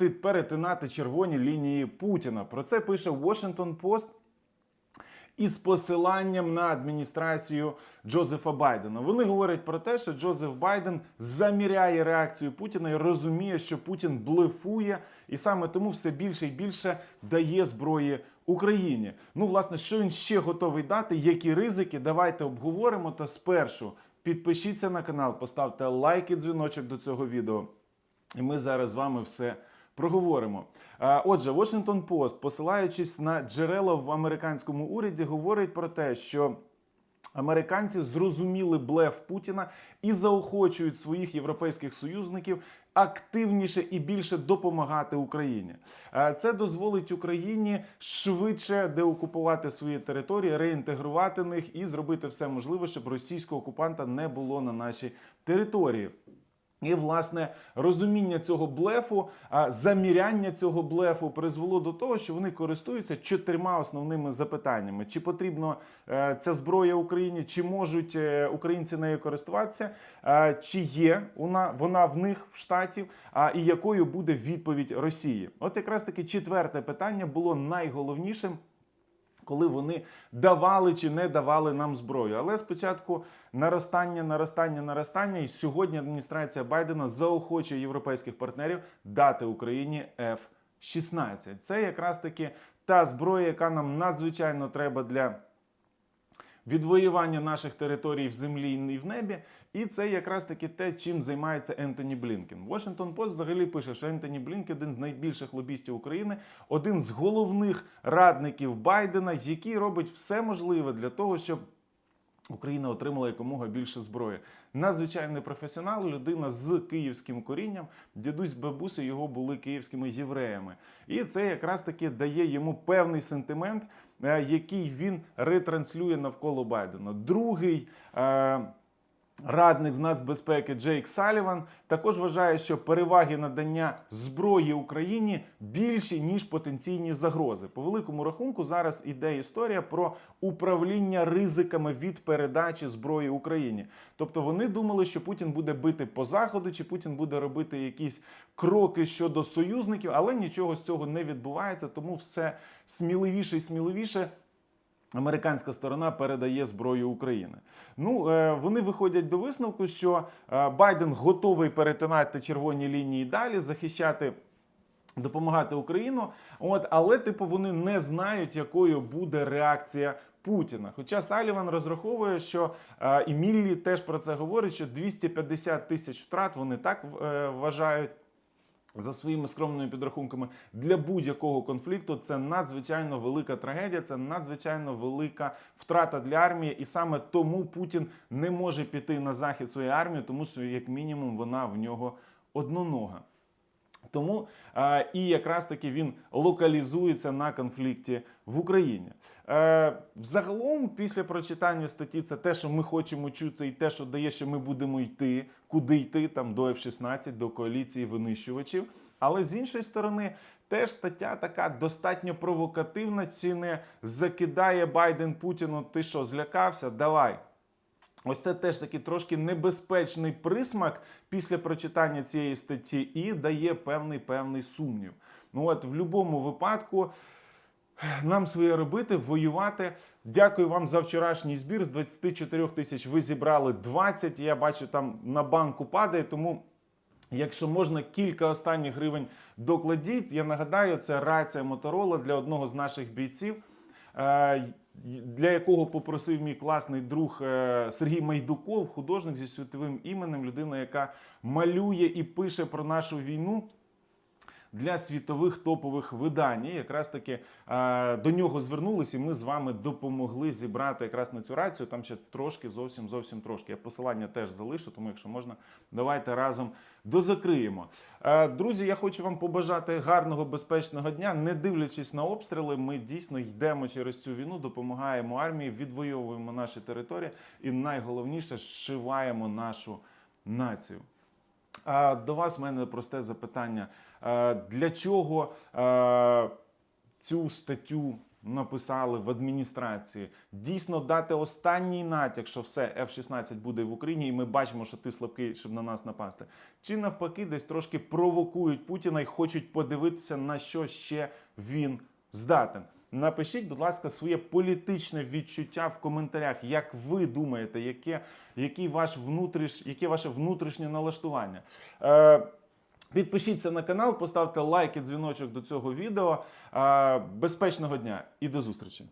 апетит перетинати червоні лінії Путіна. Про це пише Washington Post із посиланням на адміністрацію Джозефа Байдена. Вони говорять про те, що Джозеф Байден заміряє реакцію Путіна і розуміє, що Путін блефує, і саме тому все більше і більше дає зброї Україні. Ну, власне, що він ще готовий дати, які ризики? Давайте обговоримо. Та спершу підпишіться на канал, поставте лайк і дзвіночок до цього відео. І ми зараз з вами все проговоримо. Отже, Washington Post, посилаючись на джерела в американському уряді, говорить про те, що. Американці зрозуміли блеф Путіна і заохочують своїх європейських союзників активніше і більше допомагати Україні. Це дозволить Україні швидше деокупувати свої території, реінтегрувати них і зробити все можливе, щоб російського окупанта не було на нашій території. І власне розуміння цього блефу, заміряння цього блефу призвело до того, що вони користуються чотирма основними запитаннями: чи потрібно е, ця зброя Україні, чи можуть е, українці нею користуватися, чи є вона, вона в них в штатів, і якою буде відповідь Росії? От якраз таки четверте питання було найголовнішим коли вони давали чи не давали нам зброю. Але спочатку наростання, наростання, наростання. І сьогодні адміністрація Байдена заохочує європейських партнерів дати Україні F-16. Це якраз таки та зброя, яка нам надзвичайно треба для. Відвоювання наших територій в землі і в небі, і це якраз таки те, чим займається Ентоні Блінкен. Washington Post взагалі пише, що Ентоні Блінкен один з найбільших лобістів України, один з головних радників Байдена, який робить все можливе для того, щоб Україна отримала якомога більше зброї. Надзвичайний професіонал, людина з київським корінням. Дідусь бабуся його були київськими євреями. І це якраз таки дає йому певний сентимент, який він ретранслює навколо Байдена. Другий. Радник з нацбезпеки Джейк Саліван також вважає, що переваги надання зброї Україні більші ніж потенційні загрози. По великому рахунку зараз іде історія про управління ризиками від передачі зброї Україні. Тобто вони думали, що Путін буде бити по заходу, чи Путін буде робити якісь кроки щодо союзників, але нічого з цього не відбувається, тому все сміливіше і сміливіше. Американська сторона передає зброю України. Ну е, вони виходять до висновку, що е, Байден готовий перетинати червоні лінії далі, захищати. Допомагати Україну, от але типу вони не знають, якою буде реакція Путіна. Хоча Саліван розраховує, що е, і Міллі теж про це говорить, що 250 тисяч втрат вони так вважають. За своїми скромними підрахунками для будь-якого конфлікту це надзвичайно велика трагедія, це надзвичайно велика втрата для армії, і саме тому Путін не може піти на захід своєї армії, тому що як мінімум вона в нього однонога. Тому е, і якраз таки він локалізується на конфлікті в Україні. Е, Взагалом, після прочитання статті, це те, що ми хочемо чути, і те, що дає, що ми будемо йти, куди йти там до F-16, до коаліції винищувачів. Але з іншої сторони, теж стаття така достатньо провокативна. Чи не закидає Байден Путіну? Ти що злякався? Давай. Ось це теж такий трошки небезпечний присмак після прочитання цієї статті і дає певний певний сумнів. Ну от в будь-якому випадку нам своє робити, воювати. Дякую вам за вчорашній збір. З 24 тисяч ви зібрали 20. Я бачу, там на банку падає, тому. Якщо можна кілька останніх гривень докладіть, я нагадаю, це рація Моторола для одного з наших бійців, е, для якого попросив мій класний друг е, Сергій Майдуков, художник зі світовим іменем, людина, яка малює і пише про нашу війну. Для світових топових видань. І якраз таки е, до нього звернулися, і ми з вами допомогли зібрати якраз на цю рацію. Там ще трошки, зовсім зовсім трошки. Я посилання теж залишу, тому якщо можна, давайте разом дозакриємо. Е, друзі, я хочу вам побажати гарного безпечного дня. Не дивлячись на обстріли, ми дійсно йдемо через цю війну, допомагаємо армії, відвоюємо наші території, і найголовніше зшиваємо нашу націю. До вас в мене просте запитання. Е, Для чого е, цю статтю написали в адміністрації, дійсно дати останній натяк, що все, F-16 буде в Україні, і ми бачимо, що ти слабкий, щоб на нас напасти. Чи навпаки, десь трошки провокують Путіна і хочуть подивитися, на що ще він здатен. Напишіть, будь ласка, своє політичне відчуття в коментарях. Як ви думаєте, яке, який ваш внутріш, яке ваше внутрішнє налаштування? Е, Підпишіться на канал, поставте лайк і дзвіночок до цього відео. Е, Безпечного дня і до зустрічі!